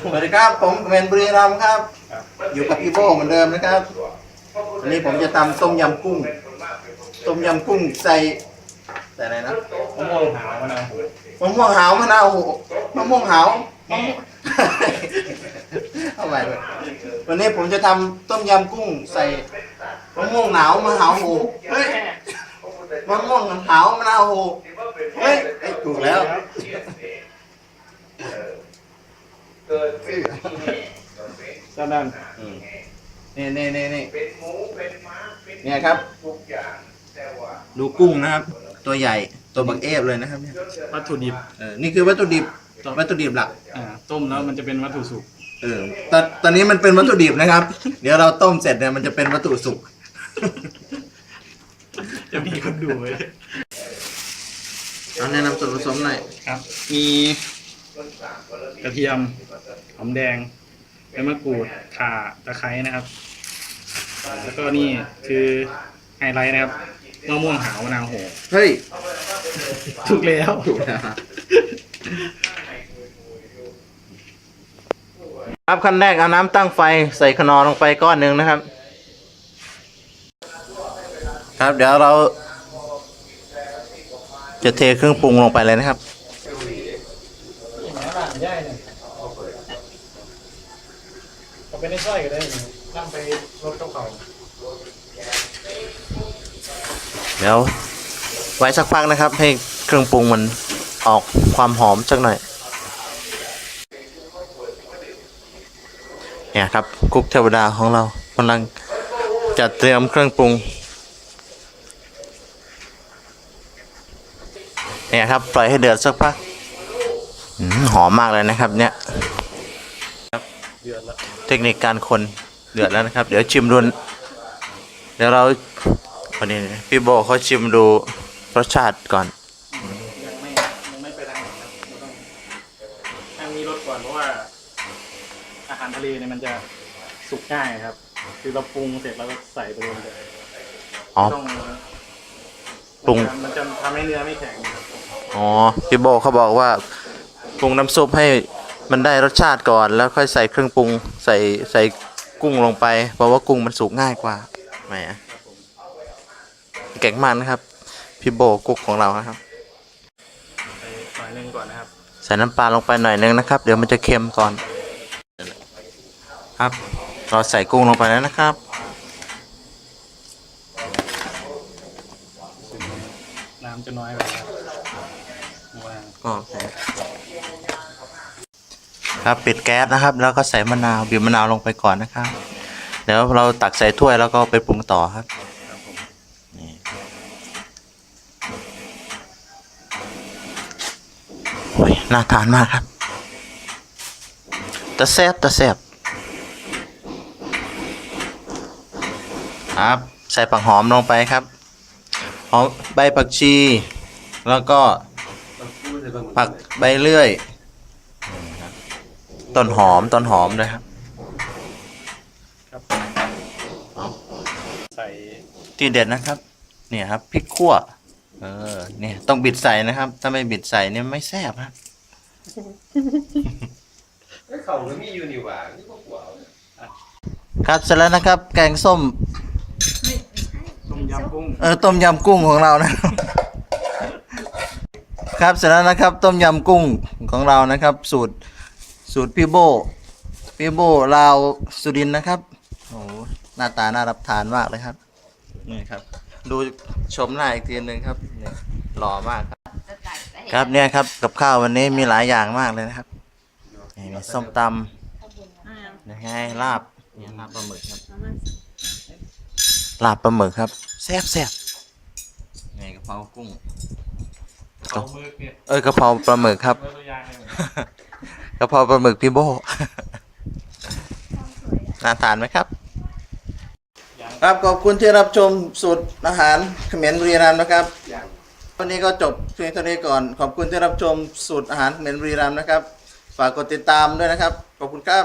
สวัสดีครับผมเมนบุรีรัมย์ครับ อยู่กับพี่โบเหมือนเดิมนะครับวันนี้ผมจะทำต้มยำกุ้ง ต้มยำกุ้งใส่ใส่อะไรนะมะม่วงหาวมะนาวมะม่วงหาวมะนาวโหมะม่วงหาวมะม่วงเอาใหม่เลยวันนี้ผมจะทำต้มยำกุ้งใส่มะม่วงหนาวมะหาวโหเฮ้ยมะม่วงหาวมะนาวโหเฮ้ยเอ้ยถูกแล้ว ด้านด้านอืมนี่นี่นี่นี่เนี่ยครับดูกุ้งนะครับ ตัวใหญ่ตัวบักเอฟเลยนะครับเนี่ยวัตถุดิบเออนี่คือวัตถุดิบวัตถุดิบหลัก อ่าต้มแล้วมันจะเป็นวัตถุสุกเออตอนตอนนี้มันเป็นวัตถุดิบนะครับ เดี๋ยวเราต้มเสร็จเนี่ยมันจะเป็นวัตถุสุก จะมีคนดูไว้เอาแนะนำส่วนผสมหน่อย ครับ มี กระเทียม หอมแดงใบมะกรูดข่าตะไคร้นะครับ แล้วก็นี่คือไฮไลท์นะครับมะม่วงหาวมะนาวโหเฮ้ย ถูกแล้วถูกแล้วครับขั้นแรกเอาน้ำตั้งไฟใส่ขนอลงไปก้อนหนึ่งนะครับ ครับเดี๋ยวเรา จะเทเครื่องปรุงลงไปเลยนะครับ ได้ เลยเอาไปในสร้อยก็ได้นั่งไปรถกระเพราเดี๋ยวไว้สักพักนะครับ ให้เครื่องปรุงมันออกความหอมสักหน่อย เนี่ยครับกุ๊กเทวดาของเรากำลังจัดเตรียมเครื่องปรุง เนี่ยครับปล่อยให้เดือดสักพัก หอมมากเลยนะครับ เนี่ยครับเดือดแล้วเทคนิคการคนเดือดแล้วนะครับ เดี๋ยวชิมดูเดี๋ยวเราวันนี้พี่โบเขาชิมดูรสชาติก่อนยังไม่ยังไม่ไปทางไหนครับเราต้องทางนี้รสก่อนเพราะว่า อาหารทะเลเนี่ยมันจะสุกง่ายครับ คือเราปรุงเสร็จแล้วก็ใส่ไปเลยอ๋อต้องปรุงมันจะทำให้เนื้อไม่แข็งครับอ๋อพี่โบเขาบอกว่า ปรุงน้ำซุปให้มันได้รสชาติก่อนแล้วค่อยใส่เครื่องปรุงใส่ใส่กุ้งลงไป เพราะว่ากุ้งมันสุกง่ายกว่าแหมเก่งมากนะครับ พี่โบกุ๊กของเรานะครับใส่หน่อยหนึงก่อนนะครับ ใส่น้ำปลาลงไปหน่อยนึงนะครับ เดี๋ยวมันจะเค็มก่อน ครับ เราใส่กุ้งลงไปแล้วนะครับน้ำจะน้อยไปนะครับ ว่าก็ใส่ครับปิดแก๊สนะครับ แล้วก็ใส่มะนาวบีบมะนาวลงไปก่อนนะครับเดี๋ยวเราตักใส่ถ้วยแล้วก็ไปปรุงต่อครับนี่โอ้ยน่าทานมากครับตะแซบตะแซบครับ ใส่ผักหอมลงไปครับหอมใบผักชี แล้วก็ ผักใบเลื่อย ต้นหอมต้นหอมด้วยครับ ครับใส่ที่เด็ดนะครับ เนี่ยครับพริกขั่ว เออ เนี่ยต้องบิดใส่นะครับ ถ้าไม่บิดใส่เนี่ยไม่แซ่บครับเขาก็มีอยู่นี่หว่านี่ก็กลัวครับเสร็จแล้วนะครับ แกงส้ม ต้มยำกุ้ง เออ ต้มยำกุ้งของเรานะครับ ครับเสร็จแล้วนะครับ ต้มยำกุ้งของเรานะครับ สูตรสูตรพี่โบพี่โบลาวสุรินทร์นะครับโอ้หหน้าตาน่ารับทานมากเลยครับนี่ครับ ดูชมหน้าอีกทีหนึ่งครับนี่หล่อมากครับ ครับเนี่ยครับกับข้าววันนี้มีหลายอย่างมากเลยนะครับนี่มีส้มตำยังไงลาบนี่ลาบปลาหมึกครับลาบปลาหมึกครับแซ่บแซ่บนี่กะเพรากุ้ง เอามือเนี่ยเอ้ยกะเพราปลาหมึกครับเมื่อตัวอย่างเลยกะเพราปลาหมึกพี่โบน่าทานไหมครับ ครับขอบคุณที่รับชมสูตรอาหารเขมรบุรีรัมย์นะครับ วันนี้ก็จบเพียงเท่านี้ก่อน ขอบคุณที่รับชมสูตรอาหารเขมรบุรีรัมย์นะครับ ฝากกดติดตามด้วยนะครับ ขอบคุณครับ